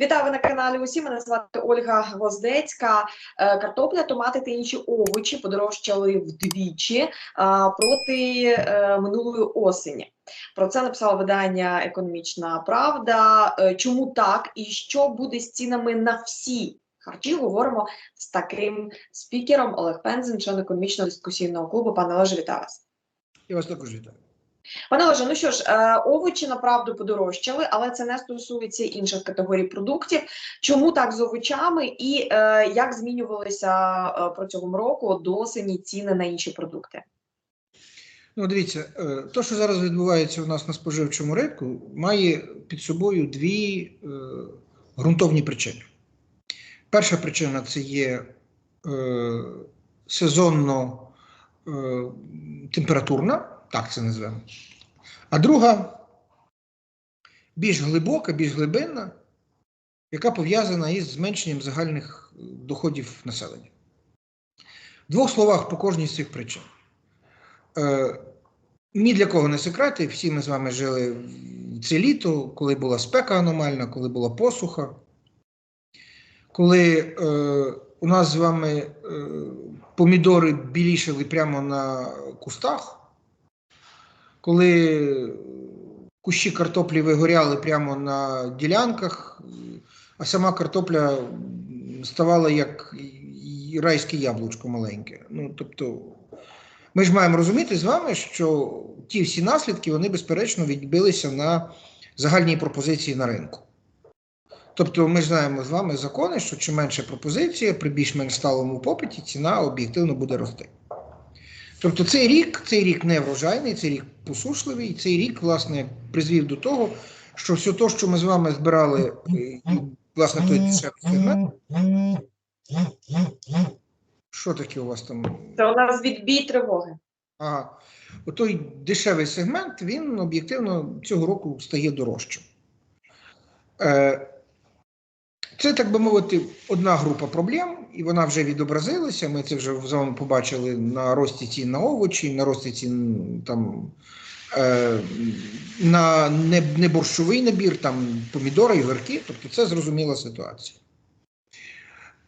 Вітаю на каналі. Усі мене звати Ольга Гвоздецька. Е, Картопля, томати та інші овочі подорожчали вдвічі а, проти е, минулої осені. Про це написало видання Економічна Правда. Е, Чому так і що буде з цінами на всі харчі? Говоримо з таким спікером Олег Пензен, член економічного дискусійного клубу. Пане Олеже, вітаю вас. Я вас також вітаю. Пане Олеже, ну що ж, е, овочі направду подорожчали, але це не стосується інших категорій продуктів. Чому так з овочами і е, як змінювалися е, протягом року до осені ціни на інші продукти? Ну, дивіться, то, що зараз відбувається у нас на споживчому ринку, має під собою дві е, ґрунтовні причини. Перша причина це є е, сезонно е, температурна, так це назвемо. А друга більш глибока, більш глибинна, яка пов'язана із зменшенням загальних е, доходів населення. В двох словах по кожній з цих причин. Е, ні для кого не секрет, і всі ми з вами жили це літо, коли була спека аномальна, коли була посуха, коли е, у нас з вами е, помідори білішали прямо на кустах, коли кущі картоплі вигоряли прямо на ділянках, а сама картопля ставала як райське яблучко маленьке. Ну, тобто, ми ж маємо розуміти з вами, що ті всі наслідки вони безперечно відбилися на загальній пропозиції на ринку. Тобто, ми знаємо з вами закони, що чим менше пропозиція, при більш-менш сталому попиті ціна об'єктивно буде рости. Тобто цей рік, цей рік не врожайний, цей рік посушливий, цей рік, власне, призвів до того, що все те, що ми з вами збирали, е, і, власне, той дешевий. Що таке у вас там? Це у нас відбій тривоги. Ага. Отой дешевий сегмент, він об'єктивно цього року стає дорожчим. Е, Це, так би мовити, одна група проблем, і вона вже відобразилася. Ми це вже з вами побачили на рості цін на овочі, на рості цін там, е, на не, не борщовий набір, там помідори, огірки. Тобто це зрозуміла ситуація.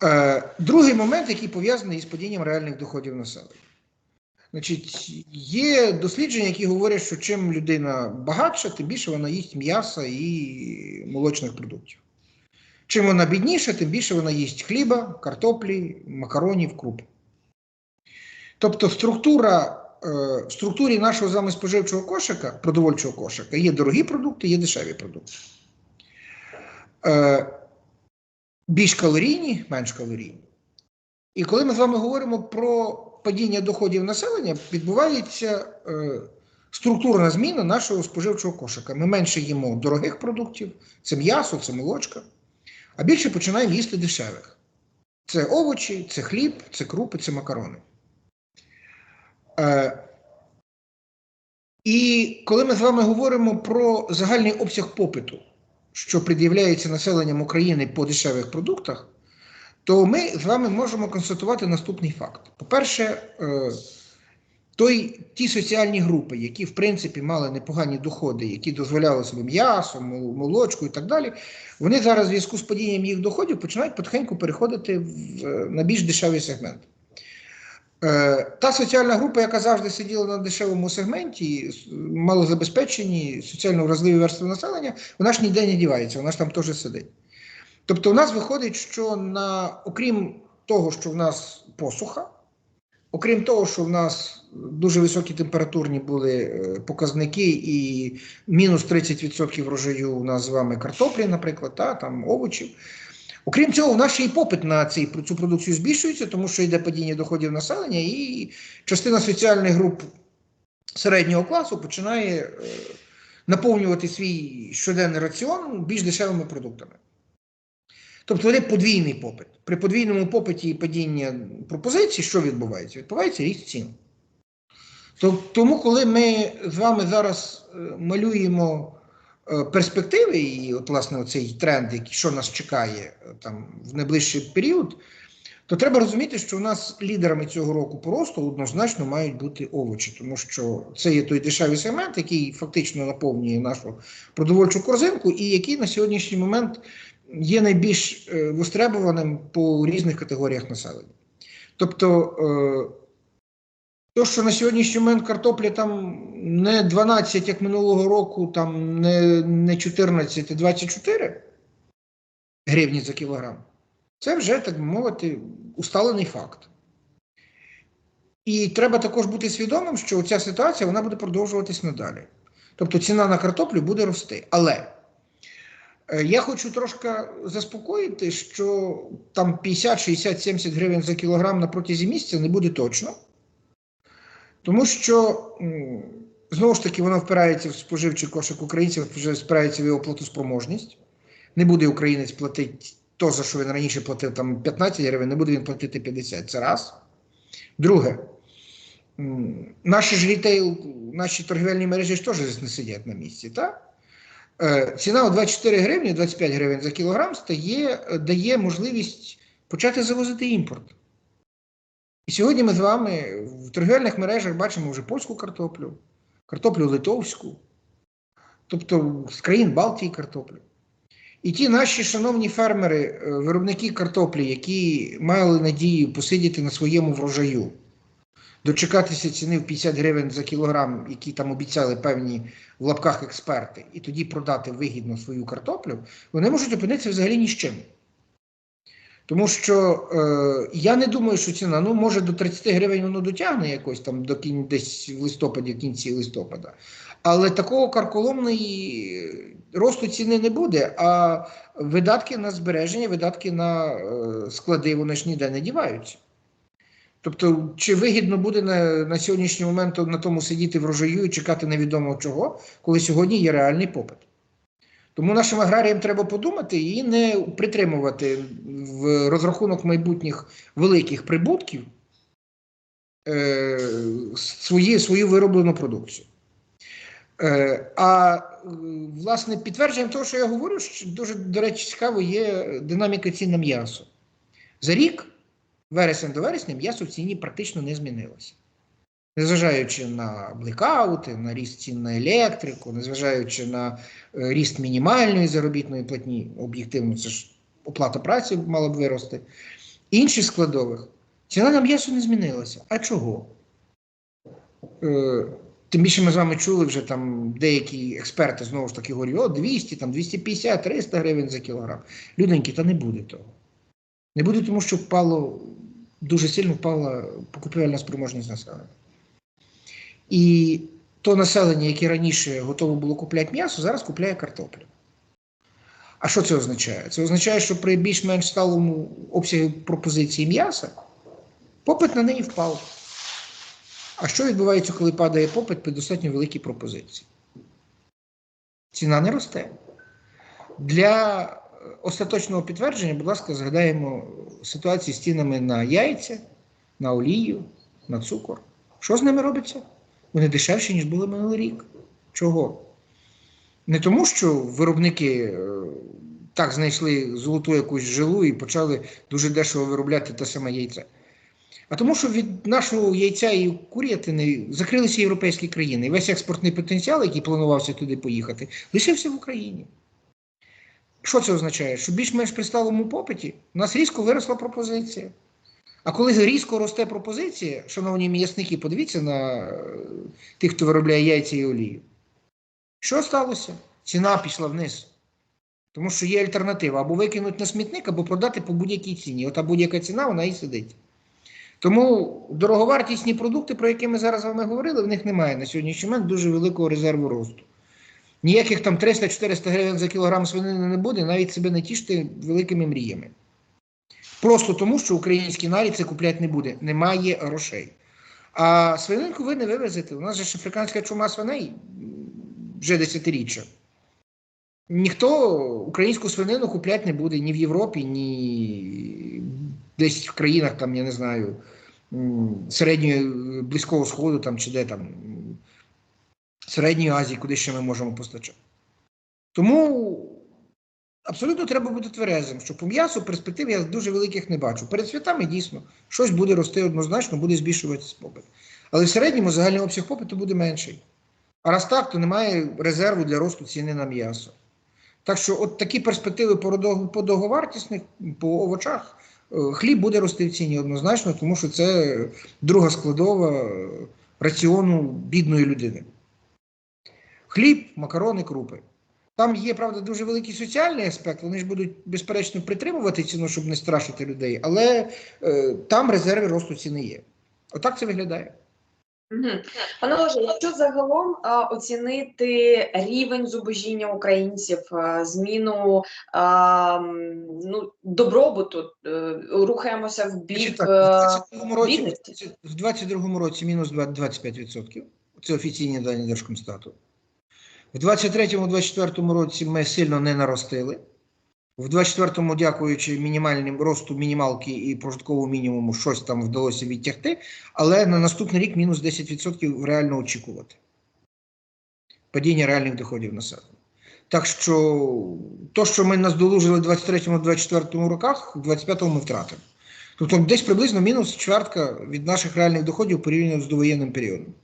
Е, Другий момент, який пов'язаний із падінням реальних доходів населення. Значить, є дослідження, які говорять, що чим людина багатша, тим більше вона їсть м'яса і молочних продуктів. Чим вона бідніша, тим більше вона їсть хліба, картоплі, макаронів, круп. Тобто структура, е, в структурі нашого з вами споживчого кошика, продовольчого кошика, є дорогі продукти, є дешеві продукти. Е, більш калорійні, менш калорійні. І коли ми з вами говоримо про падіння доходів населення, відбувається е, структурна зміна нашого споживчого кошика. Ми менше їмо дорогих продуктів, це м'ясо, це молочка, а більше починаємо їсти дешевих. Це овочі, це хліб, це крупи, це макарони. Е, і коли ми з вами говоримо про загальний обсяг попиту, що пред'являється населенням України по дешевих продуктах, то ми з вами можемо констатувати наступний факт. По-перше, е, той, ті соціальні групи, які в принципі мали непогані доходи, які дозволяли собі м'ясо, молочку і так далі, вони зараз в зв'язку з падінням їх доходів починають потихеньку переходити в, е, на більш дешевий сегмент. Е, Та соціальна група, яка завжди сиділа на дешевому сегменті, с- малозабезпечені, соціально вразливі верстви населення, вона ж ніде не дівається, вона ж там теж сидить. Тобто, у нас виходить, що на, окрім того, що в нас посуха, окрім того, що в нас дуже високі температурні були е, показники і мінус 30% врожаю у нас з вами картоплі, наприклад, та, там овочів. Окрім цього, в нас ще і попит на цей, цю продукцію збільшується, тому що йде падіння доходів населення, і частина соціальних груп середнього класу починає е, наповнювати свій щоденний раціон більш дешевими продуктами. Тобто йде подвійний попит. При подвійному попиті і падіння пропозицій, що відбувається? Відбувається ріст цін. Тому, коли ми з вами зараз е, малюємо е, перспективи, і от, власне, цей тренд, який що нас чекає е, там в найближчий період, то треба розуміти, що у нас лідерами цього року по росту однозначно мають бути овочі, тому що це є той дешевий сегмент, який фактично наповнює нашу продовольчу корзинку, і який на сьогоднішній момент є найбільш е, востребованим по різних категоріях населення. Тобто, е, то, що на сьогоднішній момент картопля там не 12, як минулого року, там не, не 14, а 24 гривні за кілограм, це вже, так би мовити, усталений факт. І треба також бути свідомим, що ця ситуація вона буде продовжуватись надалі. Тобто ціна на картоплю буде рости. Але я хочу трошки заспокоїти, що там 50, 60, 70 гривень за кілограм на протязі місяця не буде точно. Тому що, знову ж таки, воно впирається в споживчий кошик українців, вже спирається в його платоспроможність. Не буде українець платити то, за що він раніше платив там 15 гривень, не буде він платити 50. Це раз. Друге, наші ж рітейл, наші торгівельні мережі ж теж не сидять на місці, так? Е, Ціна у 24 гривні, 25 гривень за кілограм стає, е, дає можливість почати завозити імпорт. І сьогодні ми з вами в торгівельних мережах бачимо вже польську картоплю, картоплю литовську, тобто з країн Балтії картоплю. І ті наші шановні фермери, е, виробники картоплі, які мали надію посидіти на своєму врожаю, дочекатися ціни в 50 гривень за кілограм, які там обіцяли певні в лапках експерти, і тоді продати вигідно свою картоплю, вони можуть опинитися взагалі ні з чим. Тому що е, я не думаю, що ціна, ну, може, до 30 гривень воно дотягне якось там до кін, десь в листопаді, в кінці листопада. Але такого карколомної росту ціни не буде. А видатки на збереження, видатки на е, склади, вони ж ніде не діваються. Тобто, чи вигідно буде на, на сьогоднішній момент на тому сидіти врожаю і чекати невідомо чого, коли сьогодні є реальний попит. Тому нашим аграріям треба подумати і не притримувати в розрахунок майбутніх великих прибутків е, свої, свою вироблену продукцію. Е, а власне підтвердженням того, що я говорю, що дуже, до речі, цікаво є динаміка цін на м'ясо. За рік, вересень до вересня, м'ясо в ціні практично не змінилося. Незважаючи на блекаути, на ріст цін на електрику, незважаючи на е, ріст мінімальної заробітної платні, об'єктивно, це ж оплата праці мала б вирости, інших складових, ціна на м'ясо не змінилася. А чого? Е, Тим більше ми з вами чули вже там деякі експерти знову ж таки говорять, о, 200, там 250, 300 гривень за кілограм. Люденьки, та не буде того. Не буде, тому що впало, дуже сильно впала покупівельна спроможність населення. І то населення, яке раніше готове було купляти м'ясо, зараз купляє картоплю. А що це означає? Це означає, що при більш-менш сталому обсязі пропозиції м'яса попит на неї впав. А що відбувається, коли падає попит при достатньо великій пропозиції? Ціна не росте. Для остаточного підтвердження, будь ласка, згадаємо ситуацію з цінами на яйця, на олію, на цукор. Що з ними робиться? Вони дешевші, ніж були минулий рік. Чого? Не тому, що виробники е, так знайшли золоту якусь жилу і почали дуже дешево виробляти те саме яйце. А тому, що від нашого яйця і курятини закрилися європейські країни. І весь експортний потенціал, який планувався туди поїхати, лишився в Україні. Що це означає? Що більш-менш при сталому попиті у нас різко виросла пропозиція. А коли різко росте пропозиція, шановні м'ясники, подивіться на е, тих, хто виробляє яйця і олію. Що сталося? Ціна пішла вниз. Тому що є альтернатива або викинути на смітник, або продати по будь-якій ціні. Ота будь-яка ціна, вона і сидить. Тому дороговартісні продукти, про які ми зараз з вами говорили, в них немає на сьогоднішній момент дуже великого резерву росту. Ніяких там 300-400 гривень за кілограм свинини не буде, навіть себе не тіште великими мріями. Просто тому, що український нарід це купляти не буде. Немає грошей. А свининку ви не вивезете. У нас же ж африканська чума свиней вже десятиріччя. Ніхто українську свинину купляти не буде ні в Європі, ні десь в країнах, там, я не знаю, середньої Близького Сходу там, чи де там, Середньої Азії, куди ще ми можемо постачати. Тому абсолютно треба бути тверезим, що по м'ясу перспектив я дуже великих не бачу. Перед святами дійсно щось буде рости однозначно, буде збільшуватися попит. Але в середньому загальний обсяг попиту буде менший. А раз так, то немає резерву для росту ціни на м'ясо. Так що, от такі перспективи по дорого- по овочах, е, хліб буде рости в ціні однозначно, тому що це друга складова е, раціону бідної людини. Хліб, макарони, крупи. Там є, правда, дуже великий соціальний аспект. Вони ж будуть, безперечно, притримувати ціну, щоб не страшити людей, але е, там резерви росту ціни є. Отак це виглядає. Пане Олеже, якщо загалом а, оцінити рівень зубожіння українців, а, зміну а, ну, добробуту, е, рухаємося в бік е, в 22-му році, бідності. в 22-му році мінус 25%. Це офіційні дані Держкомстату. В 23-24 році ми сильно не наростили. В 24-му, дякуючи мінімальним росту мінімалки і прожитковому мінімуму, щось там вдалося відтягти, але на наступний рік мінус 10% реально очікувати. Падіння реальних доходів населення. Так що то, що ми наздолужили в 23-24 роках, в 25-му ми втратимо. Тобто десь приблизно мінус чвертка від наших реальних доходів порівняно з довоєнним періодом.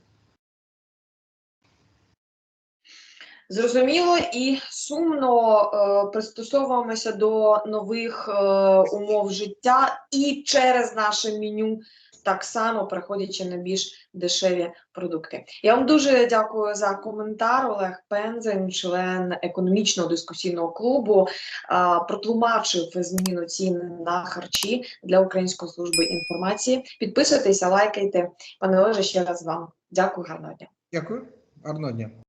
Зрозуміло і сумно е, пристосовуємося до нових е, умов життя і через наше меню, так само переходячи на більш дешеві продукти. Я вам дуже дякую за коментар. Олег Пензен, член економічного дискусійного клубу, е, протлумачив зміну цін на харчі для Української служби інформації. Підписуйтеся, лайкайте. Пане Олеже, ще раз вам дякую, гарного дня. Дякую, гарного дня.